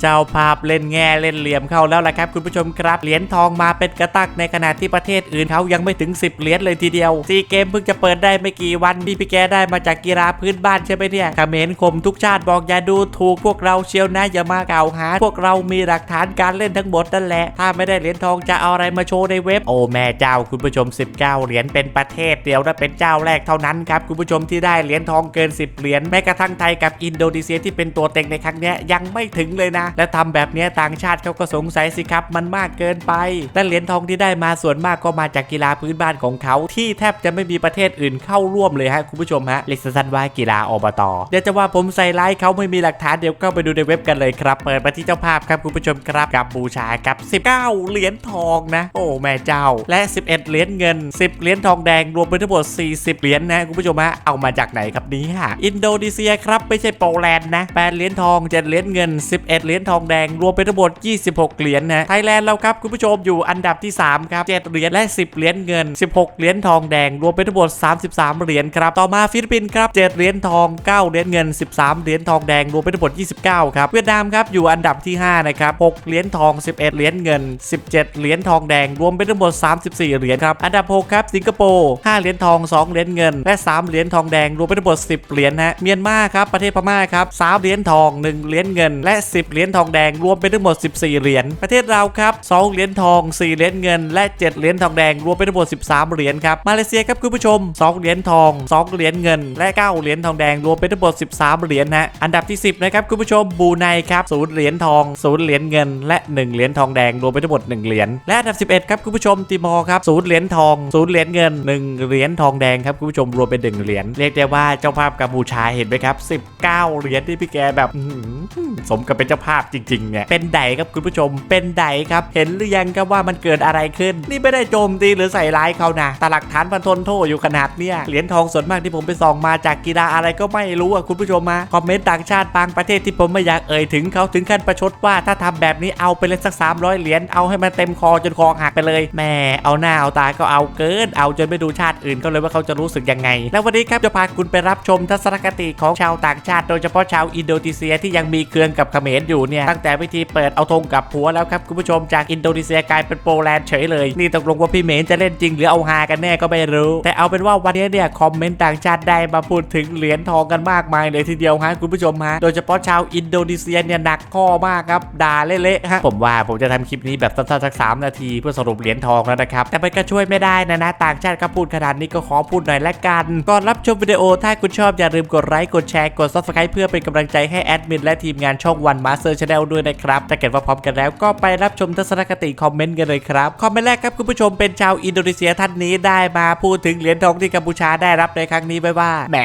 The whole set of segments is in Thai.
เจ้าภาพเล่นแง่เล่นเหลี่ยมเข้าแล้วล่ะครับ คุณผู้ชมครับ เหรียญทองมาเป็นกระตักในขณะที่ประเทศอื่นเขายังไม่ถึง 10 เหรียญเลยทีเดียวซีเกมเพิ่งจะเปิดได้ไม่กี่วันพี่พี่แกได้มาจากกีฬาพื้นบ้านใช่ไหมเนี่ยเขมรข่มทุกชาติบอกอย่าดูถูกพวกเราเชียวนะอย่ามากล่าวหา พวกเรามีหลักฐานการเล่นทั้งหมดนั่นแหละ ถ้าไม่ได้เหรียญทองจะเอาอะไรมาโชว์ในเว็บโอ้แม่เจ้าคุณผู้ชม 19 เหรียญเป็นประเทศเดียวและเป็นเจ้าแรกเท่านั้นครับคุณผู้ชมที่ได้เหรียญทองเกิน 10 เหรียญแม้กระทั่งไทยกับอินโดนีเซียที่เป็นตัวเต็งในครั้งนี้ยังไม่ถึงเลยนะและทำแบบนี้ต่างชาติเขาก็สงสัยสิครับ มันมากเกินไป และเหรียญทองที่ได้มาส่วนมากก็มาจากกีฬาพื้นบ้านของเขาที่แทบจะไม่มีประเทศอื่นเข้าร่วมเลยฮะคุณผู้ชมฮะเรียกสั้นว่ากีฬาอบตเดี๋ยวจะว่าผมใส่ร้ายเขาไม่มีหลักฐานเดี๋ยวเข้าไปดูในเว็บกันเลยครับ เปิดมาที่เจ้าภาพครับคุณผู้ชมครับกับบูชากับ 19 เหรียญทองนะ โอ้แม่เจ้า และ 11 เหรียญเงิน 10 เหรียญทองแดงรวมเป็นทั้งหมด 40 เหรียญนะคุณผู้ชมฮะเอามาจากไหนครับนี้ฮะอินโดนีเซียครับไม่ใช่โปแลนด์นะ8เหรียญทอง 7 เหรียญเงิน 11 เหรียญทองแดง รวมเป็นทั้งหมด 26 เหรียญนะไทยแลนด์เราครับคุณผู้ชมอยู่อันดับที่ 3 ครับ 7 เหรียญและ 10 เหรียญเงิน 16 เหรียญทองแดง รวมเป็นทั้งหมด 33 เหรียญครับ ต่อมาฟิลิปปินส์ครับ 7 เหรียญทอง 9 เหรียญเงิน 13 เหรียญทองแดง รวมเป็นทั้งหมด 29 ครับ เวียดนามครับอยู่อันดับที่ 5 นะครับ 6 เหรียญทอง 11 เหรียญเงิน 17 เหรียญทองแดง รวมเป็นทั้งหมด 34 เหรียญครับ อันดับ 6 ครับ สิงคโปร์ 5 เหรียญทอง 2 เหรียญเงิน และ 3 เหรียญทองแดง รวมเป็นทั้งหมด 10 เหรียญนะเมียนมาครับ ประเทศพม่าครับ 3 เหรียญทอง 1 เหรียญเงิน และ 10 เหรียญทองแดงรวมเป็นทั้งหมด 14 เหรียญประเทศเราครับ2เหรียญทอง 4 เหรียญเงิน และ 7 เหรียญทองแดงรวมเป็นทั้งหมด 13 เหรียญครับมาเลเซียครับคุณผู้ชม 2 เหรียญทอง 2 เหรียญเงิน และ 9 เหรียญทองแดงรวมเป็นทั้งหมด 13 เหรียญนะอันดับที่ 10 นะครับคุณผู้ชมบูไนครับศูนย์เหรียญทองศูนย์เหรียญเงิน และ 1 เหรียญทองแดงรวมเป็นทั้งหมด 1 เหรียญและอันดับ 11 ครับคุณผู้ชมติมอร์ครับศูนย์เหรียญทองศูนย์เหรียญเงิน 1 เหรียญทองแดงครับคุณผู้ชมรวมเป็น 1 เหรียญเรียกได้ว่าเจ้าภาพกัมพูชาเห็นไหมครับ19 เหรียญที่พี่แกแบบสมกับเป็นเจ้าภาพจริงๆเนี่ยเป็นไดครับคุณผู้ชม เป็นไดครับ เห็นหรือยังครับว่ามันเกิดอะไรขึ้น นี่ไม่ได้โจมตีหรือใส่ร้ายเขานะแต่หลักฐานพันทนโทษอยู่ขนาดเนี่ยเหรียญทองส่วนมากที่ผมไปส่องมาจากกีฬาอะไรก็ไม่รู้อะคุณผู้ชมมาคอมเมนต์ต่างชาติบางประเทศที่ผมไม่อยากเอ่ยถึงเขาถึงขั้นประชดว่าถ้าทำแบบนี้เอาไปเลยสัก 300 เหรียญเอาให้มันเต็มคอจนคอหักไปเลยแหม่เอาหน้าเอาตาก็เอาเกิน เอาจนไม่ดูชาติอื่นก็เลยว่าเขาจะรู้สึกยังไง แล้ววันนี้ครับจะพาคุณไปรับชมทัศนคติของชาวต่างชาติ โดยเฉพาะชาวอินโดนีเซียที่ยังมีเครืองกับเขมรอยู่เนี่ยตั้งแต่วิธีเปิดเอาธงกับผัวแล้วครับคุณผู้ชมจากอินโดนีเซียกลายเป็นโปแลนด์เฉยเลย นี่ตกลงว่าพี่เมนจะเล่นจริงหรือเอาฮากันแน่ก็ไม่รู้ แต่เอาเป็นว่าวันนี้เนี่ยคอมเมนต์ต่างชาติได้มาพูดถึงเหรียญทองกันมากมายเลยทีเดียวฮะคุณผู้ชมฮะโดยเฉพาะชาวอินโดนีเซียเนี่ยหนักข้อมากครับด่าเละๆฮะผมว่าผมจะทำคลิปนี้แบบสั้นๆสักสามนาทีเพื่อสรุปเหรียญทองแล้วนะครับแต่มันก็ช่วยไม่ได้นะนะต่างชาติก็พูดขนาดนี้ก็ขอพูดหน่อยละกันก่อนรับชมวิดีโอถ้าคุณชอบอย่าลืมกดไลค์กดแชร์กด subscribe เพื่อเป็นกำลังใจให้แอดมินและทีมงานช่องวันมาสเตอร์ชแนลด้วยนะครับถ้าเกิดว่าพร้อมกันแล้วก็ไปรับชมทัศนคติคอมเมนต์กันเลยครับคอมเมนต์แรกครับคุณผู้ชมเป็นชาวอินโดนีเซียท่านนี้ได้มาพูดถึงเหรียญทองที่กัมพูชาได้รับในครั้งนี้ไว้ว่าแหม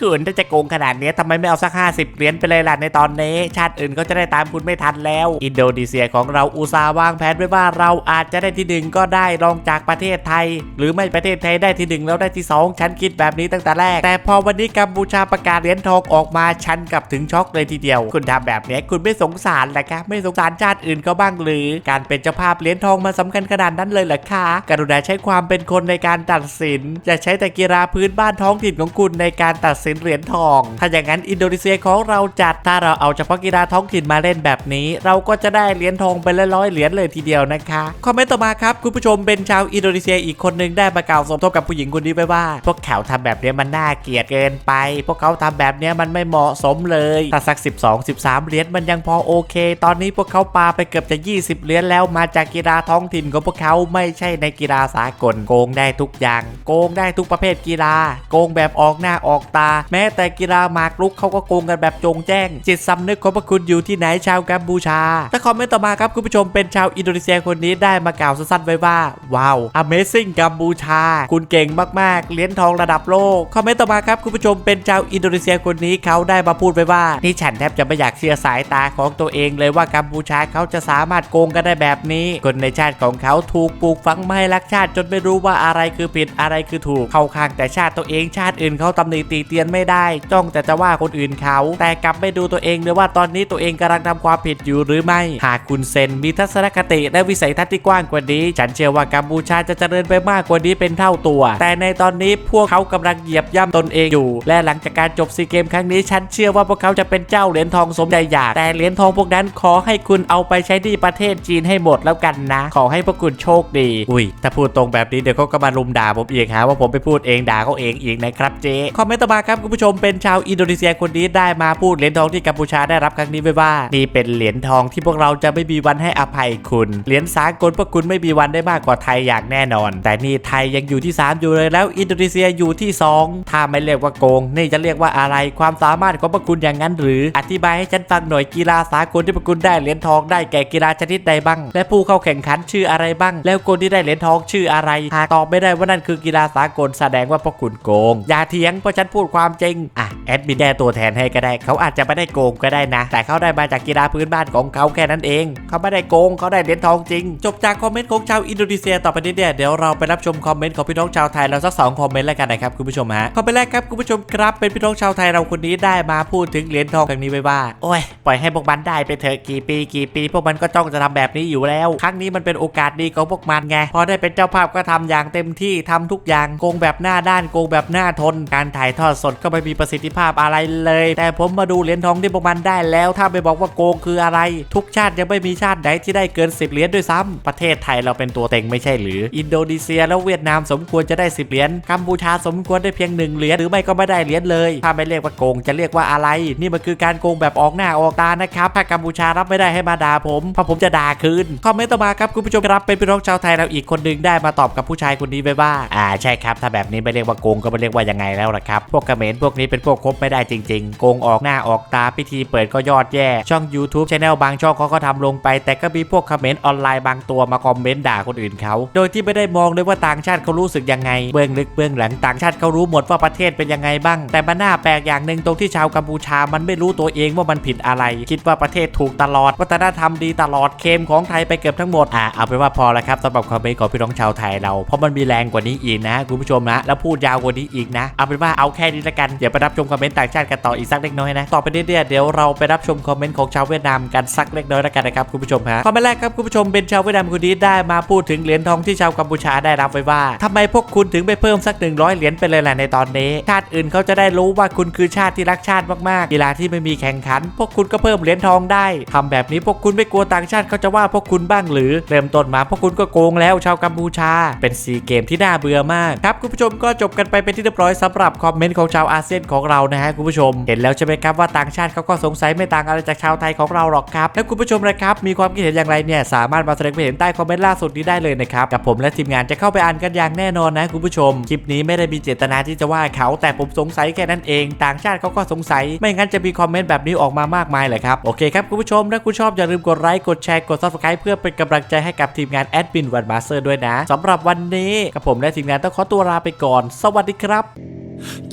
คุณถ้าจะโกงขนาดนี้ทำไมไม่เอาสัก 50 เหรียญไปเลยล่ะในตอนนี้ ชาติอื่นก็จะได้ตามคุณไม่ทันแล้ว อินโดนีเซียของเราอุตสาห์วางแผนไว้ว่าเราอาจจะได้ที่หนึ่งก็ได้รองจากประเทศไทย หรือไม่ประเทศไทยได้ที่หนึ่งแล้วได้ที่สองฉันคิดแบบนี้ตั้งแต่แรก แต่พอวันนี้กัมพูชาประกาศเหรียญทองออกมาฉันกลับถึงช็อกเลยทีเดียว คุณทำแบบนี้คุณไม่สงสารเหรอคะไม่สงสารชาติอื่นก็บ้างหรือ การเป็นเจ้าภาพเหรียญทองมาสำคัญขนาดนั้นเลยเหรอคะกรุณาใช้ความเป็นคนในการตัดสินอย่าใช้แต่กีฬาพื้นบ้านท้องถิ่นของคุณในการตัดสินเหรียญทอง ถ้าอย่างนั้นอินโดนีเซียของเราจัดถ้าเราเอาเฉพาะกีฬาท้องถิ่นมาเล่นแบบนี้ เราก็จะได้เหรียญทองไปละร้อยเหรียญเลยทีเดียวนะคะคอมเมนต์ต่อมาครับคุณผู้ชมเป็นชาวอินโดนีเซียอีกคนหนึ่งได้มากล่าวสมทบกับผู้หญิงคนนี้ไปว่า พวกเขาทำแบบนี้มันน่าเกลียดเกินไป พวกเขาทำแบบนี้มันไม่เหมาะสมเลยถ้าสัก 12 13 เหรียญมันยังพอโอเค ตอนนี้พวกเขาปาไปเกือบจะ 20 เหรียญแล้วมาจากกีฬาท้องถิ่นของพวกเขาไม่ใช่ในกีฬาสากลโกงได้ทุกอย่าง โกงได้ทุกประเภทกีฬา โกงแบบออกหน้าออกตา แม้แต่กีฬาหมากรุกเขาก็โกงกันแบบจงแจ้ง จิตสำนึกของพวกคุณอยู่ที่ไหนชาวกัมพูชาถ้าคอมเมนต์ต่อมาครับคุณผู้ชมเป็นชาวอินโดนีเซียคนนี้ได้มากล่าวสั้นๆไว้ว่าว้าว Amazing กัมพูชา คุณเก่งมากๆเหรียญทองระดับโลกคอมเมนต์ต่อมาครับคุณผู้ชมเป็นชาวอินโดนีเซียคนนี้เขาได้มาพูดไปว่านี่ฉันแทบจะไม่อยากเชื่อสายตาของตัวเองเลยว่ากัมพูชาเขาจะสามารถโกงกันได้แบบนี้ คนในชาติของเขาถูกปลูกฝังไม่ให้รักชาติจนไม่รู้ว่าอะไรคือผิดอะไรคือถูกเข้าข้างแต่ชาติตัวเองชาติอื่นเขาตำหนิตีเตียนไม่ได้ จ้องแต่จะว่าคนอื่นเขา แต่กลับไม่ดูตัวเองเลยว่าตอนนี้ตัวเองกำลังทำความผิดอยู่หรือไม่ หากคุณเซนมีทัศนคติและวิสัยทัศน์ที่กว้างกว่านี้ ฉันเชื่อว่ากัมพูชาจะเจริญไปมากกว่านี้เป็นเท่าตัว แต่ในตอนนี้พวกเขากำลังเหยียบย่ำตนเองอยู่ และหลังจากการจบซีเกมครั้งนี้ ฉันเชื่อว่าพวกเขาจะเป็นเจ้าเหรียญทองสมใจอยากแต่เหรียญททองพวกนั้นขอให้คุณเอาไปใช้ที่ประเทศจีนให้หมดแล้วกันนะ ขอให้พวกคุณโชคดี อุ้ย ถ้าพูดตรงแบบนี้เดี๋ยวเขาก็มาลุมด่าผมอีกฮะว่าผมไปพูดเองด่าเขาเองอีกนะครับเจ๊คอมเมนต์ต่อมาครับคุณผู้ชมเป็นชาวอินโดนีเซียคนนี้ได้มาพูดเหรียญทองที่กัมพูชาได้รับครั้งนี้ไว้ว่านี่เป็นเหรียญทองที่พวกเราจะไม่มีวันให้อภัยคุณเหรียญสากลพวกคุณไม่มีวันได้มากกว่าไทยอย่างแน่นอน แต่นี่ไทยยังอยู่ที่ 3 อยู่เลยแล้วอินโดนีเซียอยู่ที่ 2 ถ้าไม่เรียกว่าโกง นี่จะเรียกว่าอะไรความสามารถของพวกคุณอย่างนั้นหรืออธิบายให้ฉันฟังหน่อยกีฬาสากลที่พวกคุณได้เหรียญทองได้แก่กีฬาชนิดใดบ้าง และผู้เข้าแข่งขันชื่ออะไรบ้าง แล้วคนที่ได้เหรียญทองชื่ออะไร หากตอบไม่ได้ว่านั่นคือกีฬาสากลแสดงว่าพวกคุณโกง อย่าเถียงเพราะฉันพูดความจริง อะแอดมินได้ตัวแทนให้ก็ได้ เขาอาจจะไม่ได้โกงก็ได้นะ แต่เขาได้มาจากกีฬาพื้นบ้านของเขาแค่นั้นเอง เขาไม่ได้โกงเขาได้เหรียญทองจริง จบจากคอมเมนต์ของชาวอินโดนีเซียต่อไปนี้เนี่ยเดี๋ยวเราไปรับชมคอมเมนต์ของพี่น้องชาวไทยเราสักสองคอมเมนต์แล้วกันนะครับคุณผู้ชมฮะคอมเมนต์แรกครับคุณผู้ชมครับเป็นพี่น้องชาวไทยเราคนนี้ได้มาพูดถึงเหรียญทองครั้งนี้ไว้ว่าโอ้ยปล่อยให้พวกมันได้ไปเถอะกี่ปีกี่ปี พวกมันก็จ้องจะทำแบบนี้อยู่แล้ว ครั้งนี้มันเป็นโอกาสดีของพวกมันไง พอได้เป็นเจ้าภาพก็ทำอย่างเต็มที่ทำทุกอย่างโกงแบบหน้าด้านโกงแบบหน้าทน การถ่ายทอดสดก็ไม่มีประสิทธิภาพอะไรเลย แต่ผมมาดูเหรียญทองที่พวกมันได้แล้ว ถ้าไปบอกว่าโกงคืออะไร ทุกชาติยังไม่มีชาติไหนที่ได้เกิน 10 เหรียญด้วยซ้ำประเทศไทยเราเป็นตัวเต็งไม่ใช่หรือ อินโดนีเซียแล้วเวียดนามสมควรจะได้ 10 เหรียญกัมพูชาสมควรได้เพียงหนึ่งเหรียญหรือไม่ก็ไม่ได้เหรียญเลย ถ้าไม่เรียกว่าโกงจะเรียกว่าอะไร นี่มันคือการโกงแบบออกหน้าออกตานะครับถ้ากัมพูชารับไม่ได้ให้มาด่าผมเพราะผมจะด่าคืนคอมเมนต์ต่อมาครับคุณผู้ชมครับเป็นพี่น้องชาวไทยเราอีกคนหนึ่งได้มาตอบกับผู้ชายคนนี้ไว้ว่าอ่าใช่ครับ ถ้าแบบนี้ไม่เรียกว่าโกงก็ไม่เรียกว่ายังไงแล้วล่ะครับ พวกกระเมรพวกนี้เป็นพวกคบไม่ได้จริงๆ โกงออกหน้าออกตาพิธีเปิดก็ยอดแย่ ช่อง YouTube Channel บางช่องเขาก็ทำลงไป แต่ก็มีพวกเขมรออนไลน์บางตัวมาคอมเมนต์ด่าคนอื่นเขา โดยที่ไม่ได้มองเลยว่าต่างชาติเขารู้สึกยังไง เบื้องลึกเบื้องหลังต่างชาติเขารู้หมดว่าประเทศเป็นยังไงบ้าง แต่มันน่าแปลกอย่างหนึ่งตรงที่ชาวกัมพูชามันไม่รู้ตัวเองว่ามันผิดอะไร คิดว่าประเทศถูกตลอด วัฒนธรรมดีตลอดเคมของไทยไปเกือบทั้งหมดอ่าเอาเป็นว่าพอแล้วครับสำหรับคอมเมนต์ของพี่น้องชาวไทยเราเพราะมันมีแรงกว่านี้อีกนะคุณผู้ชมนะ แล้วพูดยาวกว่านี้อีกนะ เอาเป็นว่าเอาแค่นี้ละกันเดี๋ยวไปรับชมคอมเมนต์ต่างชาติกันต่ออีกสักเล็กน้อยนะต่อไปเนี่ยเดี๋ยวเราไปรับชมคอมเมนต์ของชาวเวียดนามกันสักเล็กน้อยละกันนะครับคุณผู้ชมฮะคอมเมนต์แรกครับคุณผู้ชมเป็นชาวเวียดนามคนนี้ได้มาพูดถึงเหรียญทองที่ชาวกัมพูชาได้รับไว้ว่าทำไมพวกคุณถึงไปเพิ่มสัก 100 เหรียญไปเลยล่ะในตอนนี้ ชาติอื่นเขาจะได้รู้ว่าคุณคือชาติที่รักชาติมากๆกีฬาที่ไม่มีแข่งขัน พวกคุณก็เพิ่มเหรียญทองได้ทำแบบนี้พวกคุณไม่กลัวต่างชาติเขาจะว่าพวกคุณบ้างหรือ เริ่มต้นมาพวกคุณก็โกงแล้วชาวกัมพูชา เป็นซีเกมที่น่าเบื่อมากครับคุณผู้ชมก็จบกันไปเป็นที่เรียบร้อยสำหรับคอมเมนต์ของชาวอาเซียนของเรานะฮะคุณผู้ชม เห็นแล้วใช่ไหมครับว่าต่างชาติเขาก็สงสัยไม่ต่างอะไรจากชาวไทยของเราหรอกครับแล้วคุณผู้ชมนะครับมีความคิดเห็นอย่างไรเนี่ยสามารถมาแสดงความเห็นใต้คอมเมนต์ล่าสุดนี้ได้เลยนะครับกับผมและทีมงานจะเข้าไปอ่านกันอย่างแน่นอนนะคุณผู้ชม คลิปนี้ไม่ได้มีเจตนาที่จะว่าเขาแต่ผมสงสัยแค่นั้นเอง ต่างชาติเขาก็สงสัย ไม่งั้นจะมีคอมเมนต์แบบนี้ออกมามากมายเลยครับโอเคครับคุณผู้ชมถ้าคุณชอบอย่าลืมกดไลค์กดแชร์กด subscribe เพื่อเป็นกำลังใจให้กับทีมงานแอดมินวันมาสเตอร์ด้วยนะสำหรับวันนี้กับผมและทีมงานต้องขอตัวลาไปก่อน สวัสดีครับ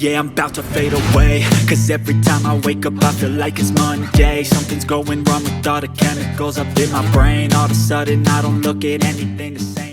Yeah, I'm about to fade away Cause every time I wake up I feel like it's Monday Something's going wrong with all the chemicals up in my brain All of a sudden I don't look at anything the same